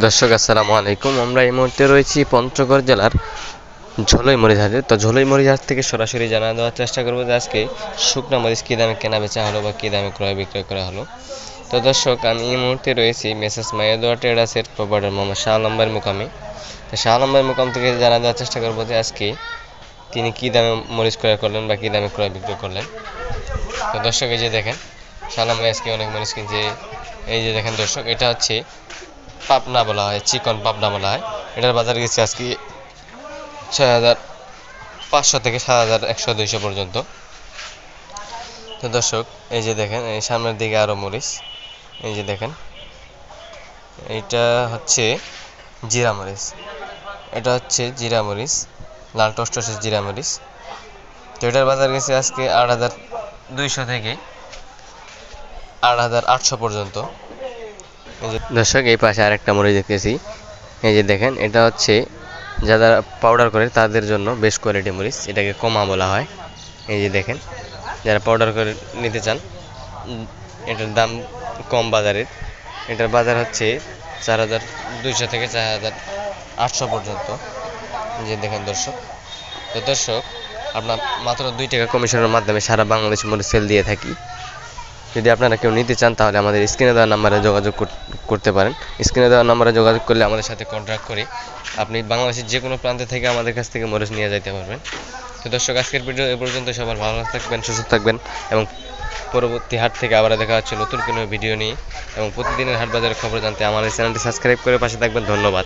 দর্শক, আসসালামু আলাইকুম। আমরা এই মুহূর্তে রয়েছি পঞ্চগড় জেলার ঝোলই মরিচহাটে তো ঝোলই মরিচহাট থেকে সরাসরি জানা দেওয়ার চেষ্টা করব যে আজকে শুকনো মরিচ কী দামে কেনা বেচা হলো বা কী দামে ক্রয় বিক্রয় করা হলো। তো দর্শক, আমি এই মুহূর্তে রয়েছি মেসেস মায়াদোয়া ট্রেডার্সের প্রোপাইটার মোহাম্মদ শাহ আলম্বার মুকামে। তো শাহ আলম্বার মুকাম থেকে জানা দেওয়ার চেষ্টা করব যে আজকে তিনি কী দামে মরিচ ক্রয় করলেন বা কী দামে ক্রয় বিক্রয় করলেন। তো দর্শক, এই যে দেখেন, শাহ আলম আজকে অনেক মরিচ কিনছে। এই যে দেখেন দর্শক, এটা হচ্ছে পাবনা বলা হয়, চিকন পাবনা বলা হয়। এটার বাজার গেছে আজকে ছয় হাজার পাঁচশো থেকে সাত হাজার একশো দুইশো পর্যন্ত। তো দর্শক, এই যে দেখেন, এই সামনের দিকে আরও মরিচ। এই যে দেখেন, এইটা হচ্ছে জিরা মরিচ। এটা হচ্ছে জিরা মরিচ, লাল টসটসের জিরা মরিচ। তো এটার বাজার গেছে আজকে আট হাজার দুইশো থেকে আট হাজার আটশো পর্যন্ত। দর্শক, এই পাশে আরেকটা মরিচ দেখতেছি। এই যে দেখেন, এটা হচ্ছে যারা পাউডার করে তাদের জন্য বেশ কোয়ালিটি মরিচ, এটাকে কমা বলা হয়। এই যে দেখেন, যারা পাউডার করে নিতে চান, এটার দাম কম বাজারের। এটার বাজার হচ্ছে চার হাজার দুইশো থেকে চার হাজার আটশো পর্যন্ত। যে দেখেন দর্শক, তো দর্শক, আপনার মাত্র দুই টাকা কমিশনের মাধ্যমে সারা বাংলাদেশ মরিচ সেল দিয়ে থাকি। যদি আপনারা কেউ নিতে চান, তাহলে আমাদের স্ক্রিনে দেওয়া নাম্বারে যোগাযোগ করতে পারেন। স্ক্রিনে দেওয়া নাম্বারে যোগাযোগ করলে আমাদের সাথে কন্ট্যাক্ট করে আপনি বাংলাদেশের যে কোনো প্রান্তে থেকে আমাদের কাছ থেকে মরিচ নিয়ে যেতে পারবেন। তো দর্শক, আজকের ভিডিও এ পর্যন্ত, সবার ভালো থাকবেন, সুস্থ থাকবেন এবং পরবর্তী হাট থেকে আবার দেখা হচ্ছে নতুন কোনো ভিডিও নিয়ে। এবং প্রতিদিনের হাট বাজারের খবর জানতে আমাদের চ্যানেলটি সাবস্ক্রাইব করে পাশে থাকবেন। ধন্যবাদ।